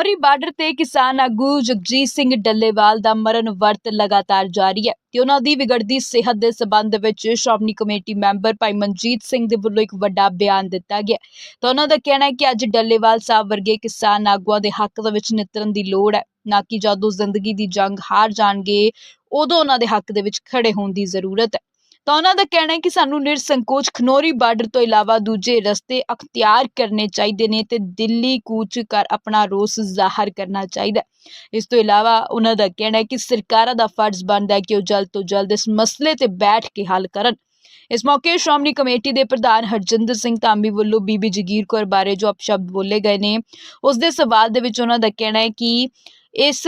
Khanauri border ਤੇ ਕਿਸਾਨ ਆਗੂ ਜਗਜੀਤ ਸਿੰਘ ਡੱਲੇਵਾਲ ਦਾ ਮਰਨ ਵਰਤ ਲਗਾਤਾਰ ਜਾਰੀ ਹੈ ਤੇ ਉਹਨਾਂ ਦੀ ਵਿਗੜਦੀ ਸਿਹਤ ਦੇ ਸਬੰਧ ਵਿੱਚ ਸ਼੍ਰੋਮਣੀ ਕਮੇਟੀ ਮੈਂਬਰ ਭਾਈ ਮਨਜੀਤ ਸਿੰਘ ਦੇ ਵੱਲੋਂ ਇੱਕ ਵੱਡਾ ਬਿਆਨ ਦਿੱਤਾ ਗਿਆ ਤਾਂ ਉਹਨਾਂ ਦਾ ਕਹਿਣਾ ਹੈ ਕਿ ਅੱਜ ਡੱਲੇਵਾਲ ਸਾਹਿਬ ਵਰਗੇ ਕਿਸਾਨ ਆਗੂਆਂ ਦੇ ਹੱਕ ਦੇ ਵਿੱਚ ਨਿਤਰਨ ਦੀ ਲੋੜ ਹੈ। ਨਾ ਕਿ ਜਦੋਂ ਜ਼ਿੰਦਗੀ ਦੀ ਜੰਗ ਹਾਰ ਜਾਣਗੇ, ਉਦੋਂ ਉਹਨਾਂ ਦੇ ਹੱਕ ਦੇ ਵਿੱਚ ਖੜੇ ਹੋਣ ਦੀ ਜ਼ਰੂਰਤ ਹੈ। ਤਾਂ ਉਹਨਾਂ ਦਾ ਕਹਿਣਾ ਹੈ ਕਿ ਸਾਨੂੰ ਨਿਰਸੰਕੋਚ ਖਨੌਰੀ ਬਾਰਡਰ ਤੋਂ ਇਲਾਵਾ ਦੂਜੇ ਰਸਤੇ ਅਖਤਿਆਰ ਕਰਨੇ ਚਾਹੀਦੇ ਨੇ ਤੇ ਦਿੱਲੀ ਕੂਚ ਕਰ ਆਪਣਾ ਰੋਸ ਜ਼ਾਹਰ ਕਰਨਾ ਚਾਹੀਦਾ ਇਸ ਤੋਂ ਇਲਾਵਾ ਉਹਨਾਂ ਦਾ ਕਹਿਣਾ ਹੈ ਕਿ ਸਰਕਾਰਾਂ ਦਾ ਫਰਜ਼ ਬਣਦਾ ਹੈ ਕਿ ਉਹ ਜਲਦ ਤੋਂ ਜਲਦ ਇਸ ਮਸਲੇ ਤੇ ਬੈਠ ਕੇ ਹੱਲ ਕਰਨ। ਇਸ ਮੌਕੇ ਸ਼੍ਰੋਮਣੀ ਕਮੇਟੀ ਦੇ ਪ੍ਰਧਾਨ ਹਰਜਿੰਦਰ ਸਿੰਘ ਧਾਮੀ ਵੱਲੋਂ ਬੀਬੀ ਜਗੀਰ ਕੌਰ ਬਾਰੇ ਜੋ ਅਪਸ਼ਬਦ ਬੋਲੇ ਗਏ ਨੇ, ਉਸ ਦੇ ਸਵਾਲ ਦੇ ਵਿੱਚ ਉਹਨਾਂ ਦਾ ਕਹਿਣਾ ਹੈ ਕਿ ਇਸ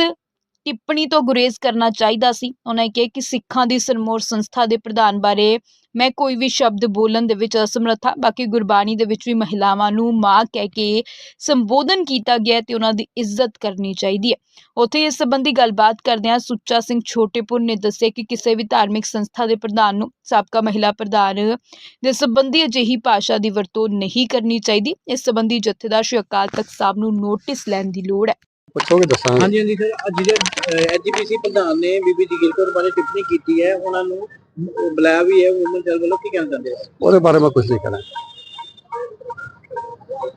ਟਿੱਪਣੀ ਤੋਂ ਗੁਰੇਜ਼ ਕਰਨਾ ਚਾਹੀਦਾ ਸੀ। ਉਹਨਾਂ ਨੇ ਕਿਹਾ ਕਿ ਸਿੱਖਾਂ ਦੀ ਸਰਮੋਰ ਸੰਸਥਾ ਦੇ ਪ੍ਰਧਾਨ ਬਾਰੇ ਮੈਂ ਕੋਈ ਵੀ ਸ਼ਬਦ ਬੋਲਣ ਦੇ ਵਿੱਚ ਅਸਮਰੱਥ ਹਾਂ ਬਾਕੀ ਗੁਰਬਾਣੀ ਦੇ ਵਿੱਚ ਵੀ ਮਹਿਲਾਵਾਂ ਨੂੰ ਮਾਂ ਕਹਿ ਕੇ ਸੰਬੋਧਨ ਕੀਤਾ ਗਿਆ ਹੈ ਤੇ ਉਹਨਾਂ ਦੀ ਇੱਜ਼ਤ ਕਰਨੀ ਚਾਹੀਦੀ ਹੈ। ਉੱਥੇ ਇਸ ਸੰਬੰਧੀ ਗੱਲਬਾਤ ਕਰਦਿਆਂ ਸੁੱਚਾ ਸਿੰਘ ਛੋਟੇਪੁਰ ਨੇ ਦੱਸਿਆ ਕਿ ਕਿਸੇ ਵੀ ਧਾਰਮਿਕ ਸੰਸਥਾ ਦੇ ਪ੍ਰਧਾਨ ਨੂੰ ਸਾਬਕਾ ਮਹਿਲਾ ਪ੍ਰਧਾਨ ਦੇ ਸੰਬੰਧੀ ਅਜਿਹੀ ਭਾਸ਼ਾ ਦੀ ਵਰਤੋਂ ਨਹੀਂ ਕਰਨੀ ਚਾਹੀਦੀ। ਇਸ ਸੰਬੰਧੀ ਜਥੇਦਾਰ ਸ਼੍ਰੀ ਅਕਾਲ ਤਖਤ ਸਾਹਿਬ ਨੂੰ ਨੋਟਿਸ ਲੈਣ ਦੀ ਲੋੜ ਹੈ। ਪੁੱਛੋਗੇ ਦੱਸਾਂਗੇ? ਹਾਂਜੀ ਹਾਂਜੀ ਸਰ ਅੱਜ ਜਿਹੜੇ ਐਜੀਪੀਸੀ ਪ੍ਰਧਾਨ ਨੇ ਬੀਬੀ ਜਗੀਰ ਕੌਰ ਬਾਰੇ ਟਿੱਪਣੀ ਕੀਤੀ ਹੈ ਉਹਨਾਂ ਨੂੰ ਬੁਲਾਇਆ ਵੀ ਹੈ ਵੂਮਨ ਸੈਲ ਵੱਲੋਂ ਕੀ ਕਹਿਣਾ ਚਾਹੁੰਦੇ ਹੋ? ਉਹਦੇ ਬਾਰੇ ਮੈਂ ਕੁਝ ਨਹੀਂ ਕਹਿਣਾ।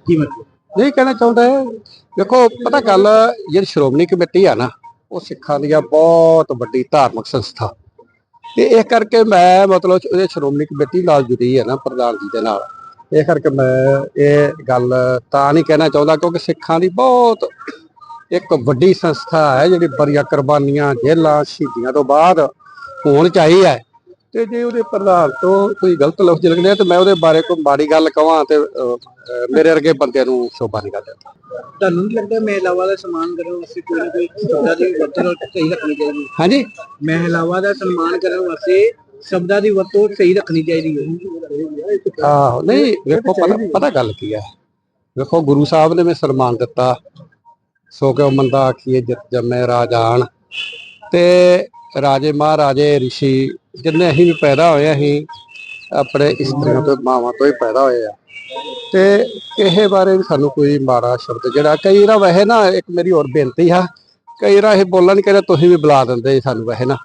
ਕੀ ਮਤਲਬ? ਨਹੀਂ ਕਹਿਣਾ ਚਾਹੁੰਦਾ ਹੈ ਦੇਖੋ ਪਤਾ ਗੱਲ ਜਿਹੜੀ ਸ਼੍ਰੋਮਣੀ ਕਮੇਟੀ ਆ ਨਾ ਉਹ ਸਿੱਖਾਂ ਦੀ ਆ ਬਹੁਤ ਵੱਡੀ ਧਾਰਮਿਕ ਸੰਸਥਾ। ਤੇ ਇਹ ਕਰਕੇ ਮੈਂ ਮਤਲਬ ਉਹਦੇ ਸ਼੍ਰੋਮਣੀ ਕਮੇਟੀ ਨਾਲ ਜੁੜੀ ਹੈ ਨਾ ਪ੍ਰਧਾਨ ਜੀ ਦੇ ਨਾਲ। ਇਹ ਕਰਕੇ ਮੈਂ ਇਹ ਗੱਲ ਤਾਂ ਨਹੀਂ ਕਹਿਣਾ ਚਾਹੁੰਦਾ ਕਿਉਂਕਿ ਸਿੱਖਾਂ ਦੀ ਬਹੁਤ ਇੱਕ ਵੱਡੀ ਸੰਸਥਾ ਹੈ ਜਿਹੜੀ ਬੜੀਆਂ ਕੁਰਬਾਨੀਆਂ ਜੇਲਾਂ ਸ਼ਹੀਦੀਆਂ ਤੋਂ ਬਾਅਦ ਹੋਣ ਚਾਹੀ ਹੈ। ਤੇ ਜੇ ਉਹਦੇ ਪ੍ਰਧਾਨ ਤੋਂ ਕੋਈ ਗਲਤ ਲਫ਼ਜ਼ ਨਿਕਲਿਆ ਤੇ ਮੈਂ ਉਹਦੇ ਬਾਰੇ ਕੋਈ ਮਾੜੀ ਗੱਲ ਕਵਾਂ ਤੇ ਮੇਰੇ ਵਰਗੇ ਬੰਦਿਆਂ ਨੂੰ ਸ਼ੋਭਾ ਨਹੀਂ ਕਰਦਾ। ਤੁਹਾਨੂੰ ਨਹੀਂ ਲੱਗਦਾ ਮਹਿਲਾਵਾਂ ਦਾ ਸਨਮਾਨ ਕਰਨ ਵਾਸਤੇ ਕੋਈ ਨਾ ਕੋਈ ਸ਼ਬਦਾਂ ਦੀ ਵਰਤੋਂ ਸਹੀ ਰੱਖਣੀ ਚਾਹੀਦੀ ਹੈ? ਹਾਂਜੀ। ਮਹਿਲਾਵਾਂ ਦਾ ਸਨਮਾਨ ਕਰਨ ਵਾਸਤੇ ਸ਼ਬਦਾਂ ਦੀ ਵਰਤੋਂ ਸਹੀ ਰੱਖਣੀ ਚਾਹੀਦੀ ਹੈ? ਆਹੋ ਨਹੀਂ ਵੇਖੋ ਪਤਾ ਗੱਲ ਕੀ ਹੈ। ਵੇਖੋ ਗੁਰੂ ਸਾਹਿਬ ਨੇ ਮੈਂ ਸਨਮਾਨ ਦਿੱਤਾ। ਸੋ ਕਿਉ ਮੰਦਾ ਆਖੀਏ ਜਿਤ ਜੰਮੇ ਰਾਜਾਨ ਤੇ ਰਾਜੇ ਮਹਾਰਾਜੇ ਰਿਸ਼ੀ ਜਿੰਨੇ ਅਸੀਂ ਵੀ ਪੈਦਾ ਹੋਏ ਅਸੀਂ ਆਪਣੇ ਇਸਤਰੀਆਂ ਤੋਂ ਮਾਵਾਂ ਤੋਂ ਹੀ ਪੈਦਾ ਹੋਏ ਆ। ਤੇ ਇਹ ਬਾਰੇ ਸਾਨੂੰ ਕੋਈ ਮਾੜਾ ਸ਼ਬਦ ਜਿਹੜਾ ਕਈ ਵਾਰ ਵੈਸੇ ਨਾ ਇੱਕ ਮੇਰੀ ਹੋਰ ਬੇਨਤੀ ਆ ਕਈ ਵਾਰ ਇਹ ਬੋਲਣ ਕਹਿੰਦੇ ਤੁਸੀਂ ਵੀ ਬੁਲਾ ਦਿੰਦੇ ਜੀ ਸਾਨੂੰ ਵੈਸੇ ਨਾ।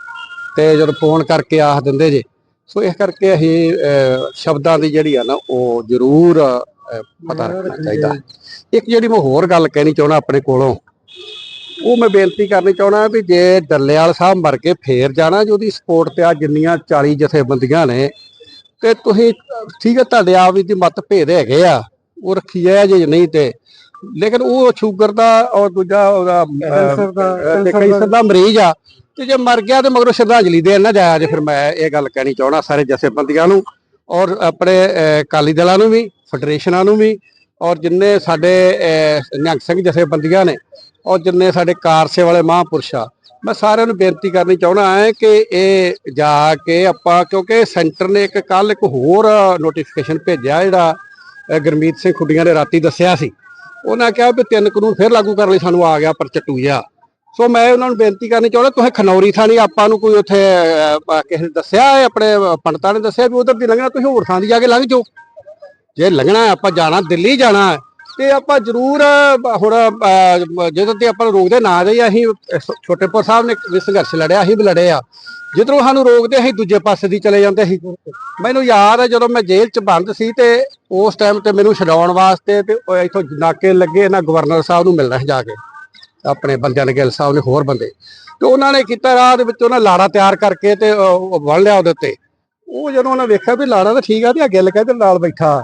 ਤੇ ਜਦੋਂ ਫੋਨ ਕਰਕੇ ਆਖ ਦਿੰਦੇ ਜੇ ਸੋ ਇਸ ਕਰਕੇ ਅਸੀਂ ਅਹ, ਸ਼ਬਦਾਂ ਦੀ ਜਿਹੜੀ ਆ ਨਾ ਉਹ ਜ਼ਰੂਰ ਪਤਾ ਰੱਖਣਾ ਚਾਹੀਦਾ। ਇੱਕ ਜਿਹੜੀ ਮੈਂ ਹੋਰ ਗੱਲ ਕਹਿਣੀ ਚਾਹਣਾ ਆਪਣੇ ਕੋਲੋਂ ਉਹ ਮੈਂ ਬੇਨਤੀ ਕਰਨੀ ਚਾਹਣਾ ਵੀ ਜੇ ਡੱਲੇਵਾਲ ਸਾਹਿਬ ਮਰ ਕੇ ਫੇਰ ਜਾਣਾ ਜੀ ਉਹਦੀ ਸਪੋਰਟ ਤੇ ਆ ਜਿੰਨੀਆਂ 40 ਜਥੇਬੰਦੀਆਂ ਨੇ ਤੇ ਤੁਸੀਂ ਠੀਕ ਹੈ ਤੁਹਾਡੇ ਆਪ ਦੀ ਮਤ ਭੇਦ ਹੈਗੇ ਆ ਉਹ ਰੱਖੀ ਜਾਏ ਜੇ ਨਹੀਂ ਤੇ। ਲੇਕਿਨ ਉਹ ਸ਼ੂਗਰ ਦਾ ਔਰ ਦੂਜਾ ਉਹਦਾ ਕੈਂਸਰ ਦਾ ਮਰੀਜ਼ ਆ ਤੇ ਜੇ ਮਰ ਗਿਆ ਤੇ ਮਗਰੋਂ ਸ਼ਰਧਾਂਜਲੀ ਦੇਣ ਨਾ ਜਾਇਆ ਜੇ ਫਿਰ ਮੈਂ ਇਹ ਗੱਲ ਕਹਿਣੀ ਚਾਹਣਾ ਸਾਰੇ ਜਥੇਬੰਦੀਆਂ ਨੂੰ ਔਰ ਆਪਣੇ ਅਕਾਲੀ ਦਲਾਂ ਨੂੰ ਵੀ। ਫੈਡਰੇਸ਼ਨਾਂ ਨੂੰ ਵੀ ਔਰ ਜਿੰਨੇ ਸਾਡੇ ਅਹ, ਨਿਹੰਗ ਸਿੰਘ ਜਥੇਬੰਦੀਆਂ ਨੇ ਔਰ ਜਿੰਨੇ ਸਾਡੇ ਕਾਰਸੇ ਵਾਲੇ ਮਹਾਂਪੁਰਸ਼ ਆ ਮੈਂ ਸਾਰਿਆਂ ਨੂੰ ਬੇਨਤੀ ਕਰਨੀ ਚਾਹੁੰਦਾ ਹੈ ਕਿ ਇਹ ਜਾ ਕੇ ਆਪਾਂ ਕਿਉਂਕਿ ਸੈਂਟਰ ਨੇ ਇੱਕ ਕੱਲ ਇੱਕ ਹੋਰ ਨੋਟੀਫਿਕੇਸ਼ਨ ਭੇਜਿਆ ਜਿਹੜਾ ਅਹ, ਗੁਰਮੀਤ ਸਿੰਘ ਖੁੱਡੀਆਂ ਨੇ ਰਾਤੀ ਦੱਸਿਆ ਸੀ। ਉਹਨਾਂ ਕਿਹਾ ਵੀ ਤਿੰਨ ਕਾਨੂੰਨ ਫਿਰ ਲਾਗੂ ਕਰਨ ਲਈ ਸਾਨੂੰ ਆ ਗਿਆ ਪਰ ਚੱਟੂ ਸੋ ਮੈਂ ਉਹਨਾਂ ਨੂੰ ਬੇਨਤੀ ਕਰਨੀ ਚਾਹੁੰਦਾ ਤੁਸੀਂ ਖਨੌਰੀ ਥਾਣੀ ਆਪਾਂ ਨੂੰ ਕੋਈ ਉੱਥੇ ਕਿਸੇ ਨੇ ਦੱਸਿਆ ਆਪਣੇ ਪੰਡਤਾਂ ਨੇ ਦੱਸਿਆ ਵੀ ਉਧਰ ਦੀ ਲੰਘਣਾ ਤੁਸੀਂ ਹੋਰ ਥਾਂ ਦੀ ਜਾ ਕੇ ਲੰਘ ਜਾਓ। ਜੇ ਲੰਘਣਾ ਆਪਾਂ ਜਾਣਾ ਦਿੱਲੀ ਜਾਣਾ ਤੇ ਆਪਾਂ ਜ਼ਰੂਰ ਹੁਣ ਅਹ, ਜਦੋਂ ਤੇ ਆਪਾਂ ਰੋਕਦੇ ਨਾ ਜਾਈਏ ਅਸੀਂ ਛੋਟੇਪੁਰ ਸਾਹਿਬ ਨੇ ਵੀ ਸੰਘਰਸ਼ ਲੜਿਆ ਅਸੀਂ ਵੀ ਲੜੇ ਆ। ਜਿੱਧਰੋਂ ਸਾਨੂੰ ਰੋਕਦੇ ਅਸੀਂ ਦੂਜੇ ਪਾਸੇ ਦੀ ਚਲੇ ਜਾਂਦੇ ਸੀ ਮੈਨੂੰ ਯਾਦ ਹੈ ਜਦੋਂ ਮੈਂ ਜੇਲ੍ਹ 'ਚ ਬੰਦ ਸੀ ਤੇ ਉਸ ਟਾਈਮ ਤੇ ਮੈਨੂੰ ਛਡਾਉਣ ਵਾਸਤੇ ਤੇ ਇੱਥੋਂ ਨਾਕੇ ਲੱਗੇ ਇਹਨਾਂ ਗਵਰਨਰ ਸਾਹਿਬ ਨੂੰ ਮਿਲਣਾ ਸੀ ਜਾ ਕੇ ਆਪਣੇ ਬੰਦਿਆਂ ਨੇ ਗਿੱਲ ਸਾਹਿਬ ਨੇ ਹੋਰ ਬੰਦੇ। ਤੇ ਉਹਨਾਂ ਨੇ ਕੀਤਾ ਰਾਹ ਦੇ ਵਿੱਚ ਉਹਨਾਂ ਲਾੜਾ ਤਿਆਰ ਕਰਕੇ ਤੇ ਉਹ ਵੜ ਲਿਆ ਉਹਦੇ ਉੱਤੇ। ਉਹ ਜਦੋਂ ਉਹਨਾਂ ਵੇਖਿਆ ਵੀ ਲਾੜਾ ਤਾਂ ਠੀਕ ਆ ਤੇ ਆ ਗਿੱਲ ਕਹਿੰਦੇ ਨਾਲ ਬੈਠਾ।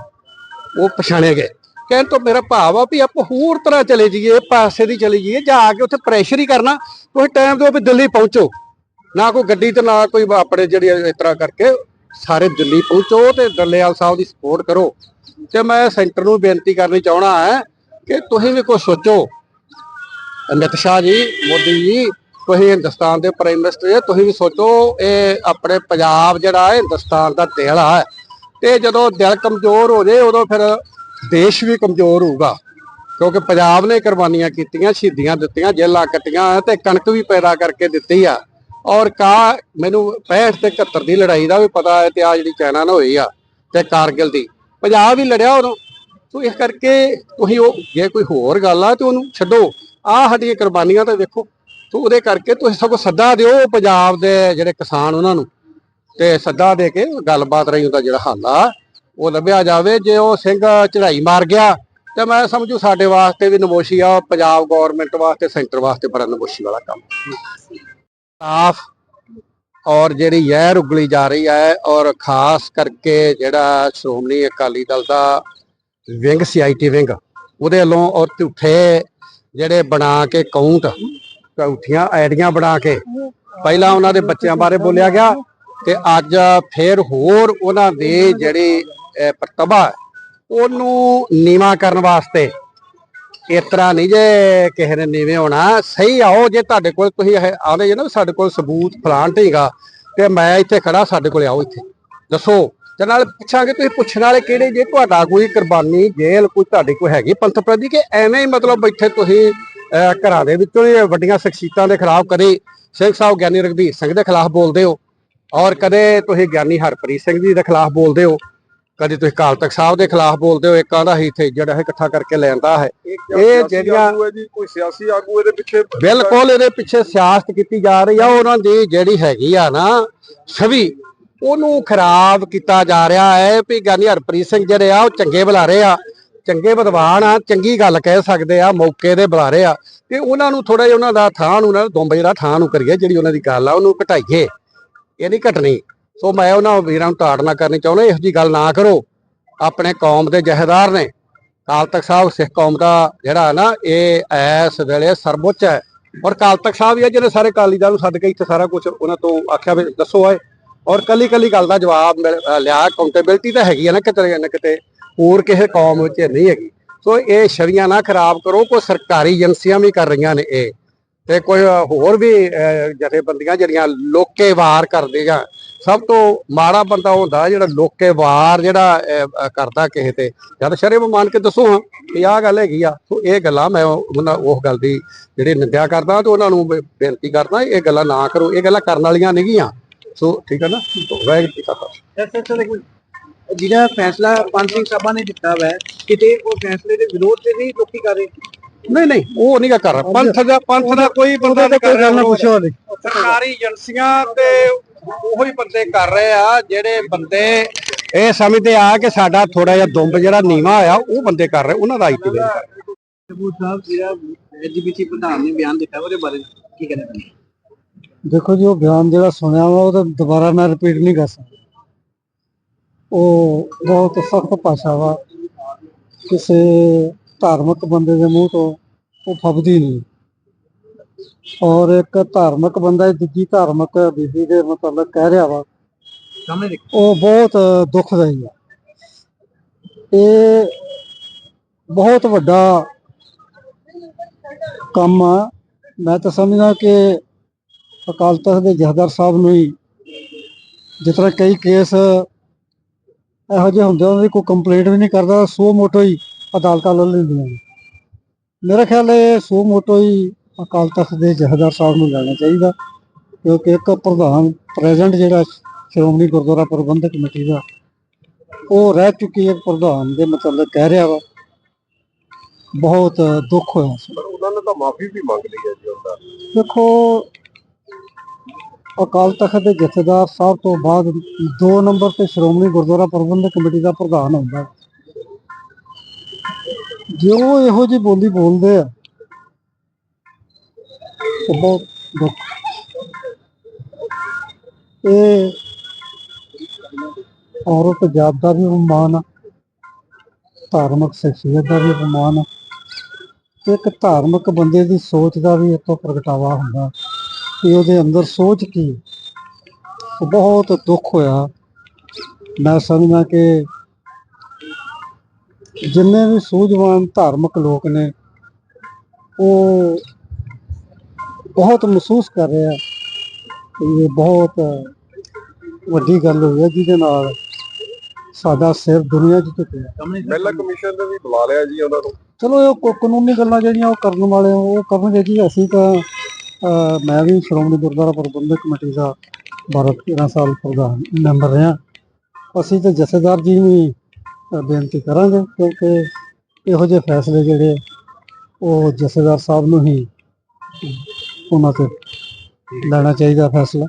ਉਹ ਪਛਾਣੇ ਗਏ। ਕਹਿਣ ਤੋਂ ਮੇਰਾ ਭਾਵ ਆ ਵੀ ਆਪਾਂ ਹੋਰ ਤਰ੍ਹਾਂ ਚਲੇ ਜਾਈਏ, ਪਾਸੇ ਦੀ ਚਲੇ ਜਾਈਏ, ਜਾ ਕੇ ਉੱਥੇ ਪ੍ਰੈਸ਼ਰ ਹੀ ਕਰਨਾ, ਤੁਸੀਂ ਟਾਈਮ ਦਿਓ ਵੀ ਦਿੱਲੀ ਪਹੁੰਚੋ। ਨਾ ਕੋਈ ਗੱਡੀ ਤੇ, ਨਾ ਕੋਈ ਆਪਣੇ ਜਿਹੜੀ ਇਸ ਤਰ੍ਹਾਂ ਕਰਕੇ ਸਾਰੇ ਦਿੱਲੀ ਪਹੁੰਚੋ ਤੇ ਡੱਲੇਵਾਲ ਸਾਹਿਬ ਦੀ ਸਪੋਰਟ ਕਰੋ। ਤੇ ਮੈਂ ਸੈਂਟਰ ਨੂੰ ਬੇਨਤੀ ਕਰਨੀ ਚਾਹਣਾ ਹੈ ਕਿ ਤੁਸੀਂ ਵੀ ਕੁਝ ਸੋਚੋ। ਅਮਿਤ ਸ਼ਾਹ ਜੀ, ਮੋਦੀ ਜੀ, ਤੁਸੀਂ ਹਿੰਦੁਸਤਾਨ ਦੇ ਪ੍ਰਾਈਮ ਮਿਨਿਸਟਰ ਤੁਸੀਂ ਵੀ ਸੋਚੋ, ਇਹ ਆਪਣੇ ਪੰਜਾਬ ਜਿਹੜਾ ਹੈ, ਹਿੰਦੁਸਤਾਨ ਦਾ ਦਿਲ ਹੈ। ਤੇ ਜਦੋਂ ਦਿਲ ਕਮਜ਼ੋਰ ਹੋ ਜੇ ਉਦੋਂ ਫਿਰ ਦੇਸ਼ ਵੀ ਕਮਜ਼ੋਰ ਹੋਊਗਾ। ਕਿਉਂਕਿ ਪੰਜਾਬ ਨੇ ਕੁਰਬਾਨੀਆਂ ਕੀਤੀਆਂ, ਸ਼ਹੀਦੀਆਂ ਦਿੱਤੀਆਂ ਜੇਲਾਂ ਕੱਟੀਆਂ ਤੇ ਕਣਕ ਵੀ ਪੈਦਾ ਕਰਕੇ ਦਿੱਤੀ ਆ। ਔਰ ਕਾ, ਮੈਨੂੰ 65 ਤੇ 71 ਦੀ ਲੜਾਈ ਦਾ ਵੀ ਪਤਾ ਹੈ ਤੇ ਆ ਜਿਹੜੀ ਚਾਈਨਾ ਨਾਲ ਹੋਈ ਆ, ਤੇ ਕਾਰਗਿਲ ਦੀ। ਪੰਜਾਬ ਹੀ ਲੜਿਆ ਉਦੋਂ। ਸੋ ਇਸ ਕਰਕੇ ਤੁਸੀਂ ਉਹ, ਜੇ ਕੋਈ ਹੋਰ ਗੱਲ ਆ, ਤੇ ਉਹਨੂੰ ਛੱਡੋ। ਆਹ ਸਾਡੀਆਂ ਕੁਰਬਾਨੀਆਂ ਤਾਂ ਵੇਖੋ। ਤੇ ਉਹਦੇ ਕਰਕੇ ਤੁਸੀਂ ਸਗੋਂ ਸੱਦਾ ਦਿਓ, ਪੰਜਾਬ ਦੇ ਜਿਹੜੇ ਕਿਸਾਨ ਉਹਨਾਂ ਨੂੰ। ਤੇ ਸੱਦਾ ਦੇ ਕੇ ਗੱਲਬਾਤ ਰਹੀ ਉਹਦਾ ਜਿਹੜਾ ਹੱਲ ਆ ਉਹ ਲੱਭਿਆ ਜਾਵੇ, ਜੇ ਉਹ ਸਿੰਘ ਚੜਾਈ ਮਾਰ ਗਿਆ, ਤੇ ਮੈਂ ਸਮਝੂ ਸਾਡੇ ਵਾਸਤੇ ਵੀ ਨਮੋਸ਼ੀ ਆ, ਪੰਜਾਬ ਗਵਰਨਮੈਂਟ ਵਾਸਤੇ, ਸੈਂਟਰ ਵਾਸਤੇ ਬੜਾ ਨਮੋਸ਼ੀ ਵਾਲਾ ਕੰਮ। ਸਾਫ਼ ਔਰ ਜਿਹੜੀ ਜ਼ਹਿਰ ਉਗਲੀ ਜਾ ਰਹੀ ਹੈ ਔਰ ਖਾਸ ਕਰਕੇ ਜਿਹੜਾ ਸ਼੍ਰੋਮਣੀ ਅਕਾਲੀ ਦਲ ਦਾ ਵਿੰਗ ਸੀਆਈਟੀ ਵਿੰਗ, ਉਹਦੇ ਵੱਲੋਂ ਔਰ ਝੂਠੇ ਜਿਹੜੇ ਬਣਾ ਕੇ ਕਾਊਂਟ ਝੂਠੀਆਂ ਆਈਡੀਆਂ ਬਣਾ ਕੇ, ਪਹਿਲਾਂ ਉਹਨਾਂ ਦੇ ਬੱਚਿਆਂ ਬਾਰੇ ਬੋਲਿਆ ਗਿਆ ਤੇ ਅੱਜ ਫੇਰ ਹੋਰ ਉਹਨਾਂ ਦੇ ਜਿਹੜੇ ਅਹ, ਪ੍ਰਤਿਭਾ ਉਹਨੂੰ ਨੀਵਾ ਕਰਨ ਵਾਸਤੇ ਇਸ ਤਰ੍ਹਾਂ ਨਹੀਂ ਜੇ ਕਿਸੇ ਨੇ ਨੀਵੇਂ ਹੋਣਾ ਸਹੀ ਆਓ ਜੇ ਤੁਹਾਡੇ ਕੋਲ ਤੁਸੀਂ ਇਹ ਆਉਂਦੇ ਜੇ ਨਾ ਸਾਡੇ ਕੋਲ ਸਬੂਤ ਫਲਾਣ ਢੀਗਾ ਤੇ ਮੈਂ ਇੱਥੇ ਖੜਾ ਸਾਡੇ ਕੋਲ ਆਓ ਇੱਥੇ। ਦੱਸੋ ਤੇ ਨਾਲ ਪੁੱਛਾਂਗੇ ਤੁਸੀਂ ਪੁੱਛਣ ਵਾਲੇ ਕਿਹੜੇ ਜੇ? ਤੁਹਾਡਾ ਕੋਈ ਕੁਰਬਾਨੀ ਜੇਲ੍ਹ ਕੋਈ ਤੁਹਾਡੇ ਕੋਈ ਹੈਗੀ ਪੰਥ ਪ੍ਰਤੀ ਕਿ ਐਵੇਂ ਹੀ ਮਤਲਬ ਬੈਠੇ ਤੁਸੀਂ ਅਹ, ਘਰਾਂ ਦੇ ਵਿੱਚੋਂ ਹੀ ਵੱਡੀਆਂ ਸ਼ਖਸੀਅਤਾਂ ਦੇ ਖਿਲਾਫ ਕਦੇ ਸਿੰਘ ਸਾਹਿਬ ਗਿਆਨੀ ਰਘਬੀਰ ਸਿੰਘ ਦੇ ਖਿਲਾਫ ਬੋਲਦੇ ਹੋ? ਔਰ ਕਦੇ ਤੁਸੀਂ ਗਿਆਨੀ ਹਰਪ੍ਰੀਤ ਸਿੰਘ ਜੀ ਦੇ ਖਿਲਾਫ ਬੋਲਦੇ ਹੋ ਕਦੇ ਤੁਸੀਂ ਕਾਲ ਤਖਤ ਸਾਹਿਬ ਦੇ ਖਿਲਾਫ ਬੋਲਦੇ ਹੋ ਇੱਕ ਆਂਦਾ ਹੀ ਇੱਥੇ ਜਿਹੜਾ ਇਹ ਇਕੱਠਾ ਕਰਕੇ ਲੈਂਦਾ ਹੈ? ਇਹ ਜਿਹੜੀਆਂ ਕੋਈ ਸਿਆਸੀ ਆਗੂ ਇਹਦੇ ਪਿੱਛੇ ਬਿਲਕੁਲ ਇਹਦੇ ਪਿੱਛੇ ਸਿਆਸਤ ਕੀਤੀ ਜਾ ਰਹੀ ਆ ਉਹਨਾਂ ਦੀ ਜਿਹੜੀ ਹੈਗੀ ਆ ਨਾ ਛਵੀ ਉਹਨੂੰ ਖਰਾਬ ਕੀਤਾ ਜਾ ਰਿਹਾ ਹੈ ਵੀ ਗਿਆਨੀ ਹਰਪ੍ਰੀਤ ਸਿੰਘ ਜਿਹੜੇ ਆ ਉਹ ਚੰਗੇ ਬੁਲਾਰੇ ਆ ਚੰਗੇ ਵਿਦਵਾਨ ਆ ਚੰਗੀ ਗੱਲ ਕਹਿ ਸਕਦੇ ਆ ਮੌਕੇ ਦੇ ਬੁਲਾਰੇ ਆ ਤੇ ਉਹਨਾਂ ਨੂੰ ਥੋੜਾ ਜਿਹਾ ਉਹਨਾਂ ਦਾ ਥਾਂ ਨੂੰ ਨਾ ਦੁੰਬ ਜਿਹੜਾ ਥਾਂ ਨੂੰ ਕਰੀਏ ਜਿਹੜੀ ਉਹਨਾਂ ਦੀ ਗੱਲ ਆ ਉਹਨੂੰ ਘਟਾਈਏ। ਇਹ ਨਹੀਂ ਘਟਣੀ। ਸੋ ਮੈਂ ਉਹਨਾਂ ਵੀਰਾਂ ਨੂੰ ਤਾੜਨਾ ਕਰਨੀ ਚਾਹੁੰਦਾ, ਇਹੋ ਜੀ ਗੱਲ ਨਾ ਕਰੋ। ਆਪਣੇ ਕੌਮ ਦੇ ਜਹੇਦਾਰ ਨੇ। ਕਾਲ ਤਖਤ ਸਾਹਿਬ, ਸਿੱਖ ਕੌਮ ਦਾ ਜਿਹੜਾ ਨਾ, ਇਹ ਐਸ ਵੇਲੇ ਸਰਵਉੱਚ ਹੈ। ਔਰ ਕਾਲ ਤਖਤ ਸਾਹਿਬ ਹੀ ਹੈ ਸਾਰੇ ਕਾਲੀ ਦਲ ਨੂੰ ਸੱਦ ਕੇ ਇੱਥੇ ਸਾਰਾ ਕੁਝ ਉਹਨਾਂ ਤੋਂ ਆਖਿਆ ਵੀ ਦੱਸੋ ਆਏ। ਔਰ ਕੱਲੀ ਕੱਲੀ ਗੱਲ ਦਾ ਜਵਾਬ ਮਿਲ- ਲਿਆ ਅਕਾਊਂਟੇਬਿਲਟੀ ਤਾਂ ਹੈਗੀ ਹੈ ਨਾ ਕਿਤੇ ਨਾ ਕਿਤੇ। ਹੋਰ ਕਿਸੇ ਕੌਮ ਵਿੱਚ ਨਹੀਂ ਹੈਗੀ। ਸੋ ਇਹ ਛਵੀਆਂ ਨਾ ਖਰਾਬ ਕਰੋ, ਕੋਈ ਸਰਕਾਰੀ ਏਜੰਸੀਆਂ ਵੀ ਕਰ ਰਹੀਆਂ ਨੇ ਇਹ। ਤੇ ਕੋਈ ਹੋਰ ਵੀ ਜਥੇਬੰਦੀਆਂ ਜਿਹੜੀਆਂ ਲੋਕੇ ਵਾਰ ਕਰਦੀਆਂ, ਸਭ ਤੋਂ ਮਾੜਾ ਬੰਦਾ ਹੁੰਦਾ ਜਿਹੜਾ ਲੋਕੇ ਵਾਰ ਜਿਹੜਾ ਕਰਦਾ ਕਿਸੇ ਤੇ। ਜਦ ਸ਼ਰਮ ਮੰਨ ਕੇ ਦੱਸੋ ਹਾਂ ਕਿ ਆਹ ਗੱਲ ਹੈਗੀ ਆ ਸੋ ਇਹ ਗੱਲਾਂ ਮੈਂ ਉਹਨਾਂ ਉਸ ਗੱਲ ਦੀ ਜਿਹੜੀ ਨਿੰਦਿਆ ਕਰਦਾ, ਤੇ ਉਹਨਾਂ ਨੂੰ ਬੇਨਤੀ ਕਰਦਾ, ਇਹ ਗੱਲਾਂ ਨਾ ਕਰੋ, ਇਹ ਗੱਲਾਂ ਕਰਨ ਵਾਲੀਆਂ ਨਹੀਂਗੀਆਂ। ਸੋ, ਠੀਕ ਹੈ ਨਾ? ਵਾਹਿਗੁਰੂ ਜੀ ਕਾ ਜਿਹੜਾ ਫੈਸਲਾ ਪੰਜ ਸਿੰਘ ਸਾਹਿਬਾਂ ਨੇ ਦਿੱਤਾ ਵੈ, ਕਿਤੇ ਉਹ ਫੈਸਲੇ ਦੇ ਵਿਰੋਧ ਤੇ ਨਹੀਂ ਲੋਕੀ ਕਰ ਰਹੇ? ਨਹੀਂ ਨਹੀਂ ਉਹ ਨਹੀਂ ਗਾ ਕਰ ਰਿਹਾ ਪੰਥ ਦਾ ਪੰਥ ਦਾ ਕੋਈ ਬੰਦਾ ਨਹੀਂ ਕਰ ਰਿਹਾ ਪੁੱਛੋ ਨਹੀਂ ਸਰਕਾਰੀ ਏਜੰਸੀਆਂ ਤੇ ਉਹੋ ਹੀ ਬੰਦੇ ਕਰ ਰਹੇ ਆ ਜਿਹੜੇ ਬੰਦੇ ਇਹ ਸਮਝਦੇ ਆ ਕਿ ਸਾਡਾ ਥੋੜਾ ਜਿਹਾ ਦੁੰਬ ਜਿਹੜਾ ਨੀਵਾ ਹੋਇਆ ਉਹ ਬੰਦੇ ਕਰ ਰਹੇ ਉਹਨਾਂ ਦਾ ਆਈਟੀ ਸਾਹਿਬ ਜਿਹੜਾ ਐਜੀਪੀਸੀ ਪ੍ਰਧਾਨ ਨੇ ਬਿਆਨ ਦਿੱਤਾ ਉਹਦੇ ਬਾਰੇ ਕੀ ਕਹਿਣਾ ਦੇਖੋ ਜੀ ਉਹ ਬਿਆਨ ਜਿਹੜਾ ਸੁਣਿਆ ਵਾ ਉਹ ਤਾਂ ਦੁਬਾਰਾ ਮੈਂ ਰਿਪੀਟ ਨਹੀਂ ਕਰ ਸਕਦਾ। ਉਹ ਬਹੁਤ ਸਖਤ ਭਾਸ਼ਾ ਵਾ। ਕਿਸੇ ਧਾਰਮਿਕ ਬੰਦੇ ਦੇ ਮੂੰਹ ਤੋਂ ਉਹ ਫਬਦੀ ਨਹੀਂ। ਔਰ ਇੱਕ ਧਾਰਮਿਕ ਬੰਦਾ ਦੂਜੀ ਧਾਰਮਿਕ ਬੀਬੀ ਦੇ ਮਤਲਬ ਕਹਿ ਰਿਹਾ ਵਾ ਸਾਹਮਣੇ ਦੇਖੋ। ਉਹ ਬਹੁਤ ਦੁਖਦਾਈ ਆ। ਇਹ ਬਹੁਤ ਵੱਡਾ ਕੰਮ ਆ। ਮੈਂ ਤਾਂ ਸਮਝਦਾ ਕਿ ਅਕਾਲ ਤਖਤ ਦੇ ਜਹਦਰ ਸਾਹਿਬ ਨੂੰ ਹੀ ਜਿਸ ਤਰ੍ਹਾਂ ਕਈ ਕੇਸ ਇਹੋ ਜਿਹੇ ਹੁੰਦੇ ਉਹਨਾਂ ਦੀ ਕੋਈ ਕੰਪਲੇਂਟ ਵੀ ਨਹੀਂ ਕਰਦਾ ਸੋ ਮੋਟੋ ਹੀ ਅਦਾਲਤਾਂ ਲੈ ਲੈਂਦੀਆਂ ਨੇ। ਮੇਰਾ ਖਿਆਲ ਹੈ ਸੋ ਮੋਟੋ ਹੀ ਅਕਾਲ ਤਖਤ ਦੇ ਜਹਦਰ ਸਾਹਿਬ ਨੂੰ ਲੈਣਾ ਚਾਹੀਦਾ ਕਿਉਂਕਿ ਇੱਕ ਪ੍ਰਧਾਨ ਪ੍ਰੈਜ਼ੈਂਟ ਜਿਹੜਾ ਸ਼੍ਰੋਮਣੀ ਗੁਰਦੁਆਰਾ ਪ੍ਰਬੰਧਕ ਕਮੇਟੀ ਦਾ ਉਹ ਰਹਿ ਚੁੱਕੀ ਹੈ ਪ੍ਰਧਾਨ ਦੇ ਮਤਲਬ ਕਹਿ ਰਿਹਾ ਵਾ। ਬਹੁਤ ਦੁੱਖ ਹੋਇਆ ਸੀ। ਉਹਨਾਂ ਨੇ ਤਾਂ ਮਾਫੀ ਵੀ ਮੰਗ ਲਈ ਹੈ ਜੀ ਉਹਦਾ ਦੇਖੋ ਅਕਾਲ ਤਖਤ ਦੇ ਜਥੇਦਾਰ ਸਾਹਿਬ ਤੋਂ ਬਾਅਦ ਦੋ ਨੰਬਰ ਤੇ ਸ਼੍ਰੋਮਣੀ ਗੁਰਦੁਆਰਾ ਪ੍ਰਬੰਧਕ ਕਮੇਟੀ ਦਾ ਪ੍ਰਧਾਨ ਹੁੰਦਾ। ਹੈ। ਜੇ ਉਹ ਇਹੋ ਜਿਹੀ ਬੋਲੀ ਬੋਲਦੇ ਆ, ਤਾਂ ਬਹੁਤ ਦੁੱਖ। ਇਹ ਔਰਤ ਜਾਤ ਦਾ ਵੀ ਅਪਮਾਨ ਆ, ਧਾਰਮਿਕ ਸ਼ਖਸੀਅਤ ਦਾ ਵੀ ਅਪਮਾਨ ਆ ਇੱਕ ਧਾਰਮਿਕ ਬੰਦੇ ਦੀ ਸੋਚ ਦਾ ਵੀ ਇੱਥੋਂ ਪ੍ਰਗਟਾਵਾ ਹੁੰਦਾ। ਕਿ ਉਹਦੇ ਅੰਦਰ ਸੋਚ ਕੀ? ਬਹੁਤ ਦੁੱਖ ਹੋਇਆ। ਮੈਂ ਸਮਝਦਾ ਕਿ ਜਿੰਨੇ ਵੀ ਸੂਝਵਾਨ ਧਾਰਮਿਕ ਲੋਕ ਨੇ ਉਹ ਬਹੁਤ ਮਹਿਸੂਸ ਕਰ ਰਹੇ ਇਹ ਬਹੁਤ ਵੱਡੀ ਗੱਲ ਹੋਈ ਹੈ ਜਿਹਦੇ ਨਾਲ ਸਾਡਾ ਸਿਰ ਦੁਨੀਆ 'ਚ ਝੁਕਿਆ ਮਹਿਲਾ ਕਮਿਸ਼ਨ ਨੇ ਵੀ ਬੁਲਾ ਲਿਆ ਜੀ ਉਹਨਾਂ ਨੂੰ। ਚਲੋ ਇਹ ਕੋ- ਕਾਨੂੰਨੀ ਗੱਲਾਂ ਜਿਹੜੀਆਂ ਉਹ ਕਰਨ ਵਾਲੇ ਆ, ਉਹ ਕਰਨਗੇ ਜੀ। ਅਸੀਂ ਤਾਂ ਅਹ, ਮੈਂ ਵੀ ਸ਼੍ਰੋਮਣੀ ਗੁਰਦੁਆਰਾ ਪ੍ਰਬੰਧਕ ਕਮੇਟੀ ਦਾ 12 13 ਸਾਲ ਪ੍ਰਧਾਨ ਮੈਂਬਰ ਰਿਹਾ। ਅਸੀਂ ਤਾਂ ਜਥੇਦਾਰ ਜੀ ਅਹ, ਬੇਨਤੀ ਕਰਾਂਗੇ ਕਿਉਂਕਿ ਇਹੋ ਜਿਹੇ ਫੈਸਲੇ ਜਿਹੜੇ ਉਹ ਜਥੇਦਾਰ ਸਾਹਿਬ ਨੂੰ ਹੀ ਉਹਨਾਂ ਤੇ ਲੈਣਾ ਚਾਹੀਦਾ ਫੈਸਲਾ।